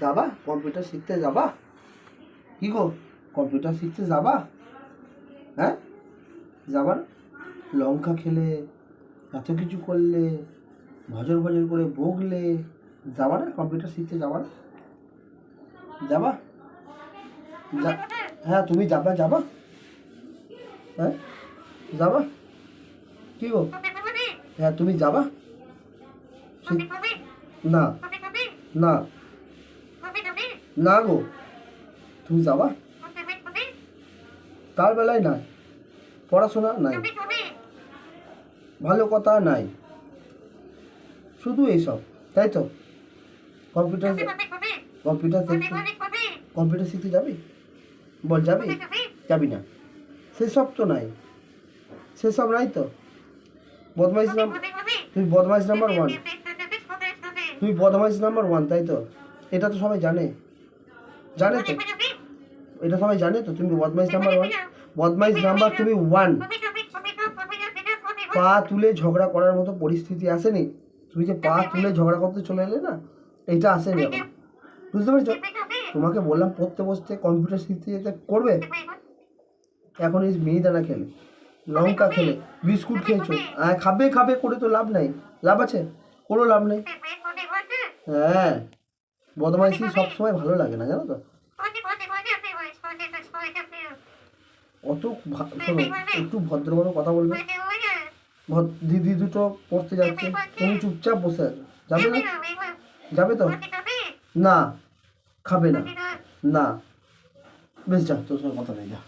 যাবা? কম্পিউটার শিখতে যাবা? কি গো? কম্পিউটার শিখতে যাবা? হ্যাঁ? যাবার? লঙ্কা খেলে এত কিছু করলে ভজর ভজর করে বকলে যাবা না? কম্পিউটার শিখতে যাবা না? যাবা? যা- হ্যাঁ তুমি যাবা যাবা। হ্যাঁ? যাবা? কি গো? হ্যাঁ তুমি যাবা? না। না। না গো তুমি যাবা? তার বেলায় নাই পড়াশোনা নাই ভালো কথা নাই শুধু এইসব তাই তো? কম্পিউটার কম্পিউটার শিখতে কম্পিউটার শিখতে যাবি? বল যাবি? যাবি না। সেসব তো নাই। সেসব নাই তো? বদমাইশ নাম তুই বদমাইশ নাম্বার ওয়ান তুই বদমাইশ নাম্বার ওয়ান তাই তো? এটা তো সবাই জানে। জানে তো? এটা সবাই জানে তো, তুমি বদমাইশ নাম্বার ওয়ান বদমাইশ নাম্বার তুমি ওয়ান পা তুলে ঝগড়া করার মতো পরিস্থিতি আসেনি? তুমি যে পা তুলে ঝগড়া করতে চলে এলে না, এটা আসেনি এখন বুঝতে পেরেছ? তোমাকে বললাম পড়তে বসতে কম্পিউটার শিখতে যেতে করবে। এখন এই মিহিদানা খেলে, লঙ্কা খেলে, বিস্কুট খেয়েছো। আর খাবে খাবে, করে তো লাভ নাই। লাভ আছে? কোনো লাভ নেই। হ্যাঁ। বদমাইশি সবসময় ভালো লাগে না, জানো তো? অত শোনো, একটু ভদ্রভাবে কথা বলবে। দিদি দুটো পড়তে যাচ্ছে তুমি চুপচাপ বসে আছো। যাবে না? যাবে তো? না, খাবে না। না। বেশ, যা, তোর সঙ্গে কথা নেই, যা।